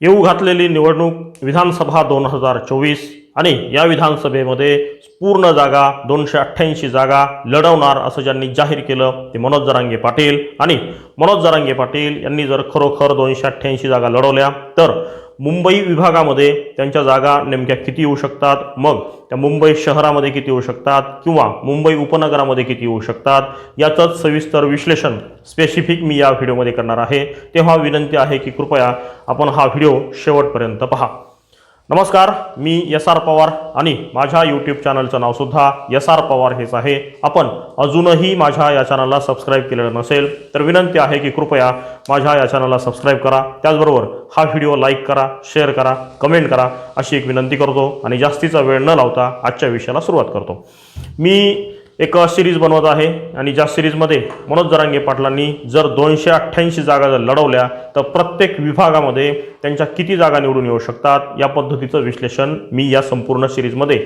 येऊ घातलेली निवडणूक विधानसभा दोन हजार चोवीस आणि या विधानसभेमध्ये पूर्ण जागा दोनशे अठ्ठ्याऐंशी जागा लढवणार असं ज्यांनी जाहीर केलं ते मनोज जरांगे पाटील. आणि मनोज जरांगे पाटील यांनी जर खरोखर दोनशे अठ्ठ्याऐंशी जागा लढवल्या तर मुंबई विभागामध्ये त्यांच्या जागा नेमक्या किती येऊ शकतात? मग त्या मुंबई शहरामध्ये किती येऊ शकतात? किंवा मुंबई उपनगरामध्ये किती येऊ शकतात? याचंच सविस्तर विश्लेषण स्पेसिफिक मी या व्हिडिओमध्ये करणार आहे. तेव्हा विनंती आहे की कृपया आपण हा व्हिडिओ शेवटपर्यंत पहा. नमस्कार मी एस आर पवार आणि माझ्या यूट्यूब चॅनलचं नावसुद्धा एस आर पवार हेच आहे. आपण अजूनही माझ्या या चॅनलला सबस्क्राईब केलेलं नसेल तर विनंती आहे की कृपया माझ्या या चॅनलला सबस्क्राईब करा. त्याचबरोबर हा व्हिडिओ लाईक करा शेअर करा कमेंट करा अशी एक विनंती करतो आणि जास्तीचा वेळ न लावता आजच्या विषयाला सुरुवात करतो. मी एक सिरीज बनवत आहे आणि ज्या सिरीजमध्ये मनोज जरांगे पाटलांनी जर दोनशे अठ्ठ्याऐंशी जागा जर लढवल्या तर प्रत्येक विभागामध्ये त्यांच्या किती जागा निवडून येऊ शकतात या पद्धतीचं विश्लेषण मी या संपूर्ण सिरीजमध्ये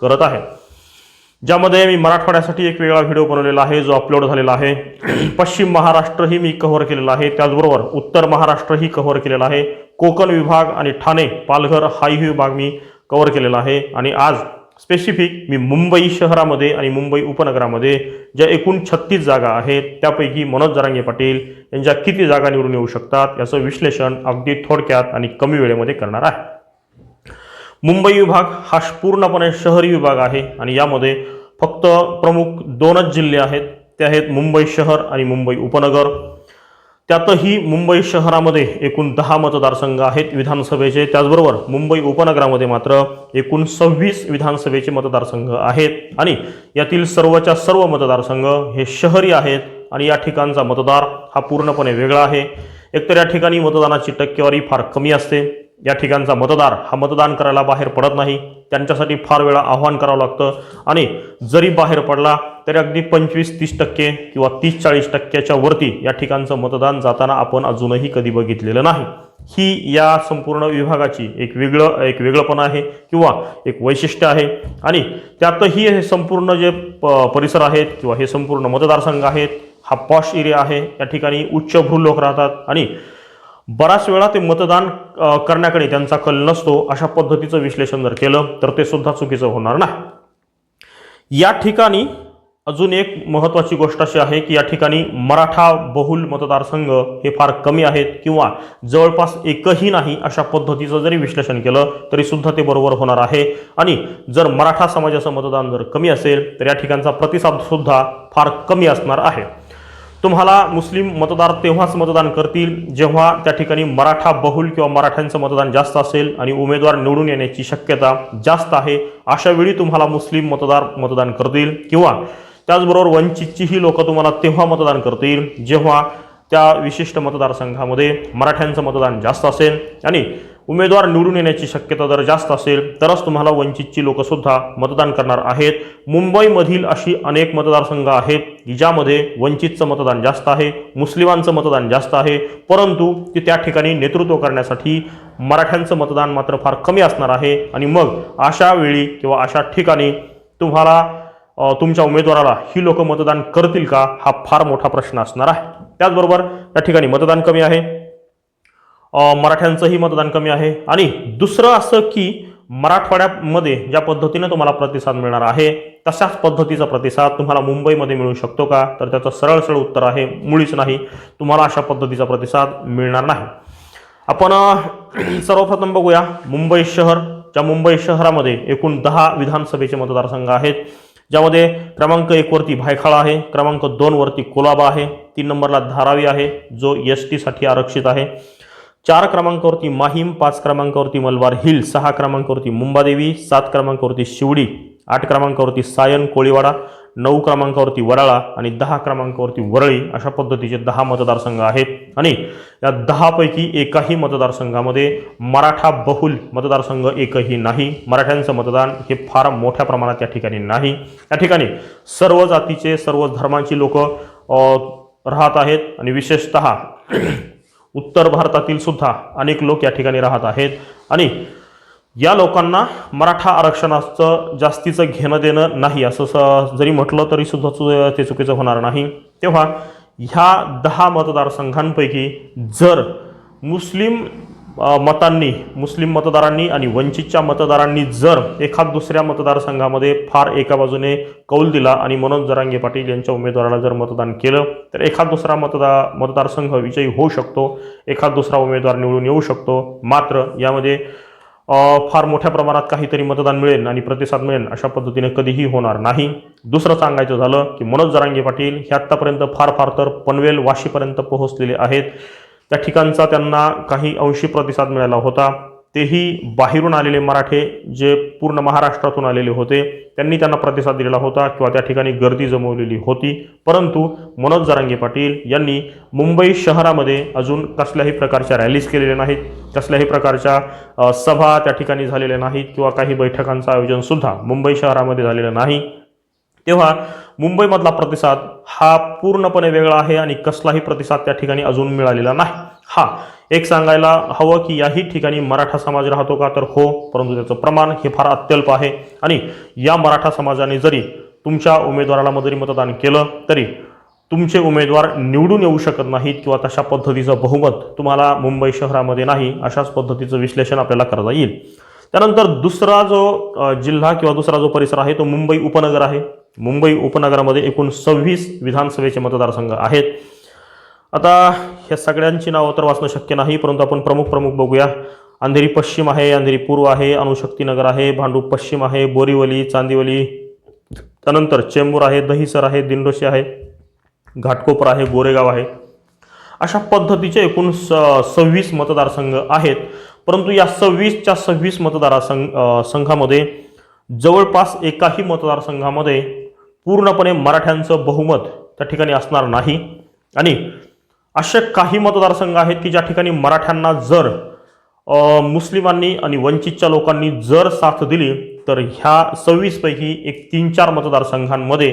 करत आहे. ज्यामध्ये मी मराठवाड्यासाठी एक वेगळा व्हिडिओ बनवलेला आहे जो अपलोड झालेला आहे. पश्चिम महाराष्ट्रही मी कव्हर केलेला आहे. त्याचबरोबर उत्तर महाराष्ट्रही कव्हर केलेला आहे. कोकण विभाग आणि ठाणे पालघर हाही विभाग मी कव्हर केलेला आहे. आणि आज स्पेसिफिक मी मुंबई शहरामध्ये आणि मुंबई उपनगरामध्ये ज्या एकूण छत्तीस जागा आहेत त्यापैकी मनोज जरांगे पाटील यांच्या किती जागा निवडून येऊ शकतात याचं विश्लेषण अगदी थोडक्यात आणि कमी वेळेमध्ये करणार आहे. मुंबई विभाग हा पूर्णपणे शहरी विभाग आहे आणि यामध्ये फक्त प्रमुख दोनच जिल्हे आहेत. ते आहेत मुंबई शहर आणि मुंबई उपनगर. त्यातही मुंबई शहरामध्ये एकूण दहा मतदारसंघ आहेत विधानसभेचे. त्याचबरोबर मुंबई उपनगरामध्ये मात्र एकूण सव्वीस विधानसभेचे मतदारसंघ आहेत. आणि यातील सर्वच्या सर्व मतदारसंघ हे शहरी आहेत आणि या ठिकाणचा मतदार हा पूर्णपणे वेगळा आहे. एकतर या ठिकाणी मतदानाची टक्केवारी फार कमी असते. या ठिकाणचा मतदार हा मतदान करायला बाहेर पडत नाही. त्यांच्यासाठी फार वेळा आव्हान करावं लागतं. आणि जरी बाहेर पडला तरी अगदी पंचवीस तीस टक्के किंवा तीस चाळीस टक्क्याच्या वरती या ठिकाणचं मतदान जाताना आपण अजूनही कधी बघितलेलं नाही. ही या संपूर्ण विभागाची एक वेगळं एक वेगळंपण आहे किंवा एक वैशिष्ट्य आहे. आणि त्यातही हे संपूर्ण जे प परिसर आहेत किंवा हे संपूर्ण मतदारसंघ आहेत हा पॉश एरिया आहे. या ठिकाणी उच्चभ्रू लोक राहतात आणि बराच वेळा ते मतदान करण्याकडे त्यांचा कल नसतो अशा पद्धतीचं विश्लेषण जर केलं तर ते सुद्धा चुकीचं होणार नाही. या ठिकाणी अजून एक महत्त्वाची गोष्ट अशी आहे की या ठिकाणी मराठा बहुल मतदारसंघ हे फार कमी आहेत किंवा जवळपास एकही नाही अशा पद्धतीचं जरी विश्लेषण केलं तरी सुद्धा ते बरोबर होणार आहे. आणि जर मराठा समाजाचं मतदान जर कमी असेल तर या ठिकाणचा प्रतिसाद सुद्धा फार कमी असणार आहे. तुम्हाला मुस्लिम मतदार तेव्हाच मतदान करतील जेव्हा त्या ठिकाणी मराठा बहुल किंवा मराठ्यांचं मतदान जास्त असेल आणि उमेदवार निवडून येण्याची शक्यता जास्त आहे अशा वेळी तुम्हाला मुस्लिम मतदार मतदान करतील. किंवा त्याचबरोबर वंचितचीही लोक तुम्हाला तेव्हा मतदान करतील जेव्हा त्या विशिष्ट मतदारसंघामध्ये मराठ्यांचं मतदान जास्त असेल आणि उमेदवार निवडून येण्याची शक्यता जर जास्त असेल तरच तुम्हाला वंचितची लोकसुद्धा मतदान करणार आहेत. मुंबईमधील अशी अनेक मतदारसंघ आहेत की ज्यामध्ये वंचितचं मतदान जास्त आहे मुस्लिमांचं मतदान जास्त आहे परंतु ते त्या ठिकाणी नेतृत्व करण्यासाठी मराठ्यांचं मतदान मात्र फार कमी असणार आहे. आणि मग अशा वेळी किंवा अशा ठिकाणी तुम्हाला तुमच्या उमेदवाराला ही लोक मतदान करतील का हा फार मोठा प्रश्न असणार आहे. त्याचबरोबर त्या ठिकाणी मतदान कमी आहे. मराठ्यांचंही मतदान कमी आहे. आणि दुसरं असं की मराठवाड्यामध्ये ज्या पद्धतीनं तुम्हाला प्रतिसाद मिळणार आहे तशाच पद्धतीचा प्रतिसाद तुम्हाला मुंबईमध्ये मिळू शकतो का? तर त्याचं सरळ सरळ उत्तर आहे मुळीच नाही. तुम्हाला अशा पद्धतीचा प्रतिसाद मिळणार नाही. आपण सर्वप्रथम बघूया मुंबई शहर. ज्या मुंबई शहरामध्ये एकूण दहा विधानसभेचे मतदारसंघ आहेत ज्यामध्ये क्रमांक एक वरती भायखळा आहे क्रमांक दोनवरती कोलाबा आहे तीन नंबरला धारावी आहे जो एस टीसाठी आरक्षित आहे. चार क्रमांकावरती माहीम पाच क्रमांकावरती मलबार हिल सहा क्रमांकावरती मुंबादेवी सात क्रमांकावरती शिवडी आठ क्रमांकावरती सायन कोळीवाडा नऊ क्रमांकावरती वडाळा आणि दहा क्रमांकावरती वरळी अशा पद्धतीचे दहा मतदारसंघ आहेत. आणि या दहापैकी एकाही मतदारसंघामध्ये मराठा बहुल मतदारसंघ एकही नाही. मराठ्यांचं मतदान हे फार मोठ्या प्रमाणात या ठिकाणी नाही. या ठिकाणी सर्व जातीचे सर्व धर्मांची लोक राहत आहेत आणि विशेषतः उत्तर भारतातील सुद्धा अनेक लोक या ठिकाणी राहत आहेत. आणि या लोकांना मराठा आरक्षणाचं जास्तीचं घेणं देणं नाही असं स जरी म्हटलं तरी सुद्धा चु- ते चुकीचं होणार नाही. तेव्हा ह्या दहा मतदारसंघांपैकी जर मुस्लिम मतांनी मुस्लिम मतदारांनी आणि वंचितच्या मतदारांनी जर एखाद दुसऱ्या मतदारसंघामध्ये फार एका बाजूने कौल दिला आणि मनोज जरांगे पाटील यांच्या उमेदवाराला जर मतदान केलं तर एखाद दुसरा मतदा मतदारसंघ विजयी होऊ शकतो एखाद दुसरा उमेदवार निवडून येऊ शकतो. मात्र यामध्ये फार मोठ्या प्रमाणात काहीतरी मतदान मिळेल आणि प्रतिसाद मिळेल अशा पद्धतीने कधीही होणार नाही. दुसरं सांगायचं झालं की मनोज जरांगे पाटील हे आत्तापर्यंत फार फार तर पनवेल वाशीपर्यंत पोहोचलेले आहेत. त्या ठिकाणचा त्यांना काही अंशी प्रतिसाद मिळाला होता. तेही बाहेरून आलेले मराठे जे पूर्ण महाराष्ट्रातून आलेले होते त्यांनी त्यांना प्रतिसाद दिलेला होता किंवा त्या ठिकाणी गर्दी जमवलेली होती. परंतु मनोज जरांगे पाटील यांनी मुंबई शहरामध्ये अजून कसल्याही प्रकारच्या रॅलीज केलेल्या नाहीत कसल्याही प्रकारच्या सभा त्या ठिकाणी झालेल्या नाहीत किंवा काही बैठकांचं आयोजनसुद्धा मुंबई शहरामध्ये झालेलं नाही. तेव्हा मुंबईमधला प्रतिसाद हा पूर्णपणे वेगळा आहे आणि कसलाही प्रतिसाद त्या ठिकाणी अजून मिळालेला नाही. हा एक सांगायला हवं की याही ठिकाणी मराठा समाज राहतो का? तर हो परंतु त्याचं प्रमाण हे फार अत्यल्प आहे. आणि या मराठा समाजाने जरी तुमच्या उमेदवाराला जरी मतदान केलं तरी तुमचे उमेदवार निवडून येऊ शकत नाहीत किंवा तशा पद्धतीचं बहुमत तुम्हाला मुंबई शहरामध्ये नाही अशाच पद्धतीचं विश्लेषण आपल्याला करता येईल. त्यानंतर दुसरा जो जिल्हा किंवा दुसरा जो परिसर आहे तो मुंबई उपनगर आहे. मुंबई उपनगरामध्ये एकूण सव्वीस विधानसभेचे मतदारसंघ आहेत. आता ह्या सगळ्यांची नावं तर वाचणं शक्य नाही परंतु आपण प्रमुख प्रमुख बघूया. अंधेरी पश्चिम आहे अंधेरी पूर्व आहे अणुशक्तीनगर आहे भांडूप पश्चिम आहे बोरीवली चांदिवली त्यानंतर चेंबूर आहे दहिसर आहे दिंडोशी आहे घाटकोपर आहे गोरेगाव आहे. अशा पद्धतीचे एकूण स सव्वीस मतदारसंघ आहेत. परंतु या सव्वीसच्या सव्वीस मतदारसंघ संघामध्ये जवळपास एकाही मतदारसंघामध्ये पूर्णपणे मराठ्यांचं बहुमत त्या ठिकाणी असणार नाही. आणि असे काही मतदारसंघ आहेत की ज्या ठिकाणी मराठ्यांना जर मुस्लिमांनी आणि वंचितच्या लोकांनी जर साथ दिली तर ह्या सव्वीसपैकी एक तीन चार मतदारसंघांमध्ये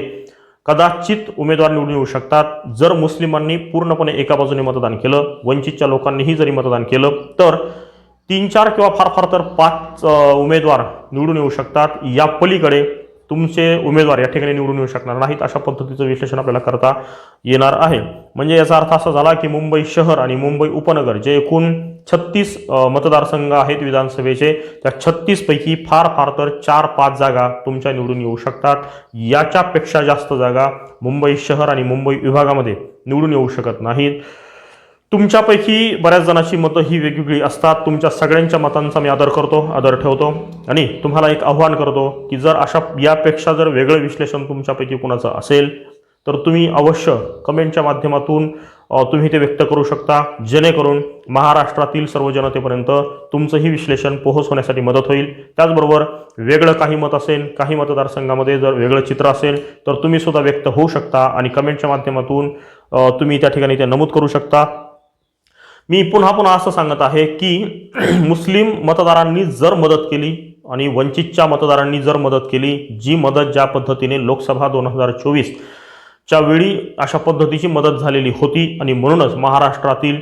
कदाचित उमेदवार निवडून येऊ शकतात. जर मुस्लिमांनी पूर्णपणे एका बाजूने मतदान केलं वंचितच्या लोकांनीही जरी मतदान केलं तर तीन चार किंवा फार फार तर पाच उमेदवार निवडून येऊ शकतात. या पलीकडे तुमचे उमेदवार या ठिकाणी निवडून येऊ शकणार नाहीत अशा पद्धतीचं विश्लेषण आपल्याला करता येणार आहे. म्हणजे याचा अर्थ असा झाला की मुंबई शहर आणि मुंबई उपनगर जे एकूण छत्तीस मतदारसंघ आहेत विधानसभेचे त्या छत्तीसपैकी फार फार तर चार पाच जागा तुमच्या निवडून येऊ शकतात. याच्यापेक्षा जास्त जागा मुंबई शहर आणि मुंबई विभागामध्ये निवडून येऊ शकत नाहीत. तुमच्यापैकी बऱ्याच जणांची मतं ही वेगवेगळी असतात. तुमच्या सगळ्यांच्या मतांचा मी आदर करतो आदर ठेवतो. आणि तुम्हाला एक आव्हान करतो की जर अशा यापेक्षा जर वेगळं विश्लेषण तुमच्यापैकी कुणाचं असेल तर तुम्ही अवश्य कमेंटच्या माध्यमातून तुम्ही ते व्यक्त करू शकता. जेणेकरून महाराष्ट्रातील सर्व जनतेपर्यंत तुमचंही विश्लेषण पोहोच होण्यासाठी मदत होईल. त्याचबरोबर वेगळं काही मत असेल काही मतदारसंघामध्ये जर वेगळं चित्र असेल तर तुम्ही सुद्धा व्यक्त होऊ शकता आणि कमेंटच्या माध्यमातून तुम्ही त्या ठिकाणी ते नमूद करू शकता. मी पुन्हा पुन्हा असं सांगत आहे की मुस्लिम मतदारांनी जर मदत केली आणि वंचितच्या मतदारांनी जर मदत केली जी मदत ज्या पद्धतीने लोकसभा दोन हजार चोवीस च्या वेळी अशा पद्धतीची मदत झालेली होती आणि म्हणूनच महाराष्ट्रातील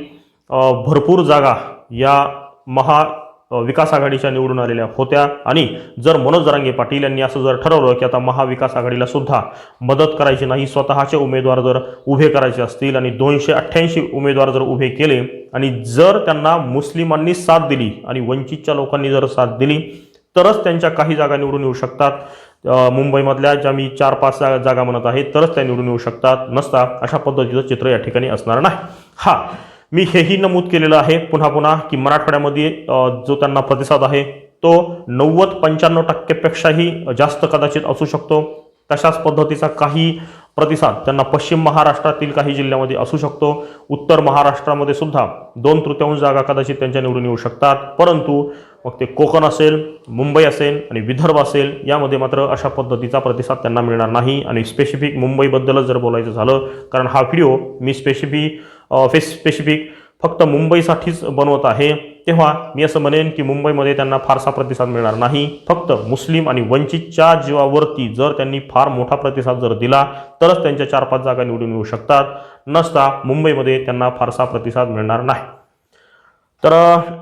भरपूर जागा या महा विकास आघाडीच्या निवडून आलेल्या होत्या. आणि जर मनोज जरांगे पाटील यांनी असं जर ठरवलं की आता महाविकास आघाडीला सुद्धा मदत करायची नाही स्वतःचे उमेदवार जर उभे करायचे असतील आणि दोनशे अठ्ठ्याऐंशी उमेदवार जर उभे केले आणि जर त्यांना मुस्लिमांनी साथ दिली आणि वंचितच्या लोकांनी जर साथ दिली तरच त्यांच्या काही जागा निवडून येऊ शकतात. मुंबईमधल्या ज्या मी चार पाच जागा म्हणत आहे तरच त्या निवडून येऊ शकतात. नसता अशा पद्धतीचं चित्र या ठिकाणी असणार नाही. हा मी हेही नमूद केलेलं आहे पुन्हा पुन्हा की मराठवाड्यामध्ये जो त्यांना प्रतिसाद आहे तो नव्वद पंच्याण्णव टक्केपेक्षाही जास्त कदाचित असू शकतो. तशाच पद्धतीचा काही प्रतिसाद त्यांना पश्चिम महाराष्ट्रातील काही जिल्ह्यामध्ये असू शकतो. उत्तर महाराष्ट्रामध्ये सुद्धा दोन तृतीयांश जागा कदाचित त्यांच्या निवडून येऊ शकतात. परंतु मग ते कोकण असेल मुंबई असेल आणि विदर्भ असेल यामध्ये मात्र अशा पद्धतीचा प्रतिसाद त्यांना मिळणार नाही. आणि स्पेसिफिक मुंबईबद्दलच जर बोलायचं झालं कारण हा व्हिडिओ मी स्पेसिफिक फेस स्पेसिफिक फक्त मुंबईसाठीच बनवत आहे. तेव्हा मी असं म्हणेन की मुंबईमध्ये त्यांना फारसा प्रतिसाद मिळणार नाही. फक्त मुस्लिम आणि वंचितच्या जीवावरती जर त्यांनी फार मोठा प्रतिसाद जर दिला तरच त्यांच्या चार पाच जागा निवडून येऊ शकतात. नसता मुंबईमध्ये त्यांना फारसा प्रतिसाद मिळणार नाही. तर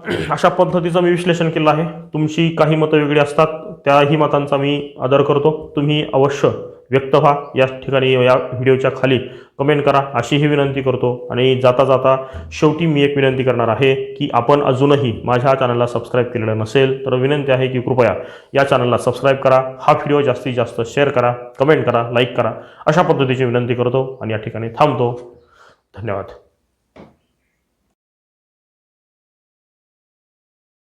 अशा पद्धतीचं मी विश्लेषण केलं आहे. तुमची काही मतं वेगळी असतात त्याही मतांचा मी आदर करतो. तुम्ही अवश्य व्यक्त व्हा. या ठिकाणी या व्हिडिओच्या खाली कमेंट करा. अशीही विनंती करतो आणि जाता जाता शेवटी मी एक विनंती करणार आहे की आपण अजूनही माझ्या चॅनलला सबस्क्राईब केलेलं नसेल तर विनंती आहे की कृपया या चॅनलला सबस्क्राईब करा. हा व्हिडिओ जास्तीत जास्त शेअर करा कमेंट करा लाईक करा. अशा पद्धतीची विनंती करतो आणि या ठिकाणी थांबतो. धन्यवाद.